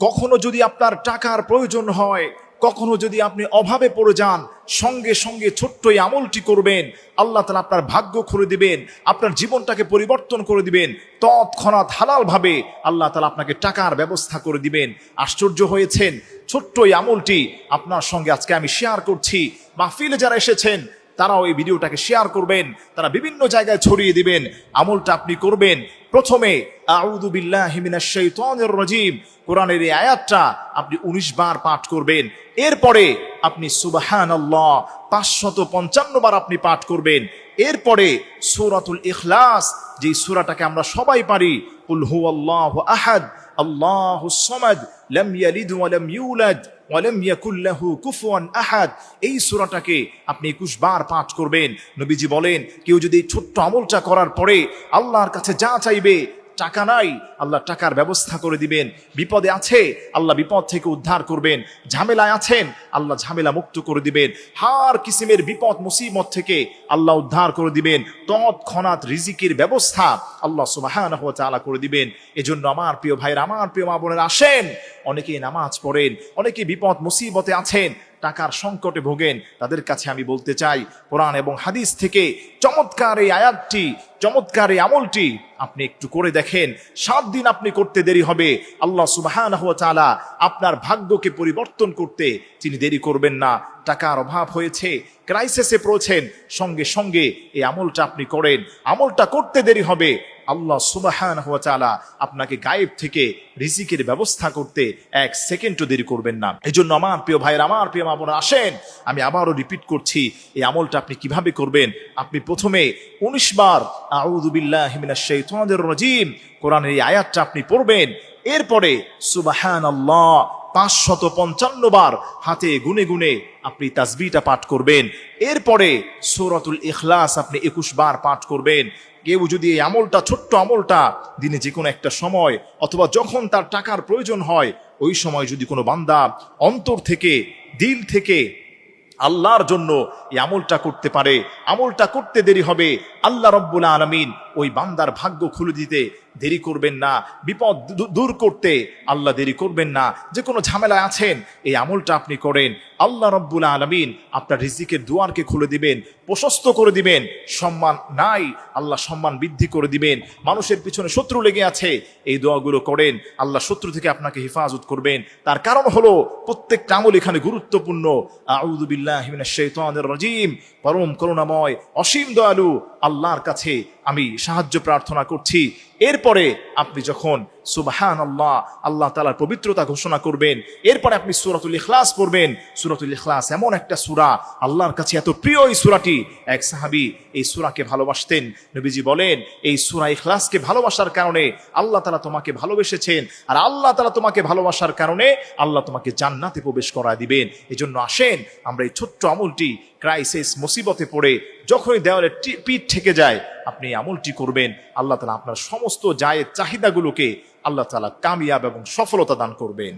কখনো যদি আপনার টাকার প্রয়োজন হয়, কখনো যদি আপনি অভাবে পড়ে যান, সঙ্গে সঙ্গে ছোট্ট এই আমলটি করবেন, আল্লাহ তালা আপনার ভাগ্য খুলে দিবেন, আপনার জীবনটাকে পরিবর্তন করে দিবেন, তৎক্ষণাৎ হালাল ভাবে আল্লাহ তালা আপনাকে টাকার ব্যবস্থা করে দিবেন। আশ্চর্য হয়েছেন ছোট্ট এই আমলটি আপনার সঙ্গে আজকে আমি শেয়ার করছি। মাহফিলে যারা এসেছেন, তারাও এই ভিডিওটাকে শেয়ার করবেন, তারা বিভিন্ন জায়গায় ছড়িয়ে দিবেন, আমলটা আপনি করবেন প্রথমে, আউযু বিল্লাহি মিনাশ শাইতানির রাজিম কোরআনের এই আয়াতটা আপনি 19 বার পাঠ করবেন। এরপরে আপনি সুবহানাল্লাহ 555 বার আপনি পাঠ করবেন। এরপরে সূরাতুল ইখলাস, যেই সূরাটাকে আমরা সবাই পারি, কুল হুয়াল্লাহু আহাদ আল্লাহুস সামাদ, লাম ইয়ালিদ ওয়া লাম ইউলাদ ওয়ালাম ইয়াকুল লাহু কুফুয়ান আহাদ এই সূরাটাকে আপনি 21 বার পাঠ করবেন। নবীজি বলেন, কেউ যদি ছোট্ট আমলটা করার পরে আল্লাহর কাছে যা চাইবে, টাকা নাই, আল্লাহ টাকার ব্যবস্থা করে দিবেন। বিপদে আছে, আল্লাহ বিপদ থেকে উদ্ধার করবেন। ঝামেলায় আছেন, আল্লাহ ঝামেলা মুক্ত করে দিবেন। হার কিসিমের বিপদ, মুসিবত থেকে আল্লাহ উদ্ধার করে দিবেন। তৎক্ষণাৎ রিজিকের ব্যবস্থা আল্লাহ সুবহানাহু ওয়া তাআলা করে দিবেন। এজন্য আমার প্রিয় ভাইয়ের, আমার প্রিয় মা বোনেরা, আসেন। অনেকেই নামাজ পড়েন অনেকে বিপদ, মুসিবতে আছেন, টাকার সংকটে ভোগেন। তাদের কাছে আমি বলতে চাই, কোরআন এবং হাদিস থেকে চমৎকার এই আয়াতটি, চমৎকার এই আমলটি আপনি একটু করে দেখেন, সাত দিন আপনি করতে দেরি হবে। আল্লাহ সুবহানাহু ওয়া তাআলা আপনার ভাগ্যকে পরিবর্তন করতে তিনি দেরি করবেন না। টাকার অভাব হয়েছে ক্রাইসিসে পড়েছেন, সঙ্গে সঙ্গে এই আমলটা আপনি করেন। আমলটা করতে দেরি হবে, আল্লাহ সুবাহান হুয়া চালা আপনাকে গায়েব থেকে রিজিকের ব্যবস্থা করতে এক সেকেন্ডও দেরি করবেন না। এই জন্য আমার প্রিয় ভাইয়ের, আমার প্রিয় মা বোনেরা, আসেন, আমি আবারও রিপিট করছি, এই আমলটা আপনি কীভাবে করবেন? আপনি প্রথমে উনিশ বার আউদুবিল্লাহ শাইতানির রাজিম কোরআনের এই আয়াতটা আপনি পড়বেন। এরপরে সুবাহান আল্লাহ পাঁচশত পঞ্চান্ন বার হাতে গুনে গুনে আপনি তাসবিটা পাঠ করবেন। এরপরে, সূরাতুল ইখলাস আপনি একুশ বার পাঠ করবেন। কেউ যদি এই আমলটা, ছোট্ট আমলটা দিনে যে কোনো একটা সময় অথবা যখন তার টাকার প্রয়োজন হয়, ওই সময় যদি কোনো বান্দা অন্তর থেকে, দিল থেকে আল্লাহর জন্য এই আমলটা করতে পারে, আমলটা করতে দেরি হবে, আল্লাহ রব্বুল আলমিন ওই বান্দার ভাগ্য খুলে দিতে দেরি করবেন না, বিপদ দূর করতে আল্লাহ দেরি করবেন না। যে কোনো ঝামেলায় আছেন, এই আমলটা আপনি করেন। আল্লাহ রব্বুল আলমিন আপনার রিজিকের দুয়ারকে খুলে দিবেন, প্রশস্ত করে দিবেন। সম্মান নাই, আল্লাহ সম্মান বৃদ্ধি করে দিবেন। মানুষের পিছনে শত্রু লেগে আছে, এই দোয়াগুলো করেন। আল্লাহ শত্রু থেকে আপনাকে হেফাজত করবেন। তার কারণ হলো, প্রত্যেকটা আমল এখানে গুরুত্বপূর্ণ। আউদুবিল্লাহ রাজিম। পরম করুণাময়, অসীম দয়ালু আল্লাহর কাছে আমি সাহায্য প্রার্থনা করছি। এরপরে আপনি যখন সুবাহান আল্লাহ আল্লাহ তালার পবিত্রতা ঘোষণা করবেন, এরপরে আপনি সুরাতুল ইখলাস পড়বেন। সুরাতুল ইখলাস এমন একটা সুরা, আল্লাহর কাছে এত প্রিয় এই সুরাটি। এক সাহাবি এই সুরাকে ভালোবাসতেন। নবীজি বলেন, এই সুরা ইখলাসকে ভালোবাসার কারণে আল্লাহ তালা তোমাকে ভালোবেসেছেন। আর আল্লাহ তালা তোমাকে ভালোবাসার কারণে আল্লাহ তোমাকে জান্নাতে প্রবেশ করা দিবেন। এজন্য আসেন, আমরা এই ছোট্ট আমলটি ক্রাইসিস মুসিবতে পড়ে যখনই দেওয়ালে পিঠ থেকে যায়, আপনি আমলটি করবেন। আল্লাহ তালা আপনার সমস্ত জায়ের চাহিদাগুলোকে আল্লাহ তালা কামিয়াব এবং সফলতা দান করবেন।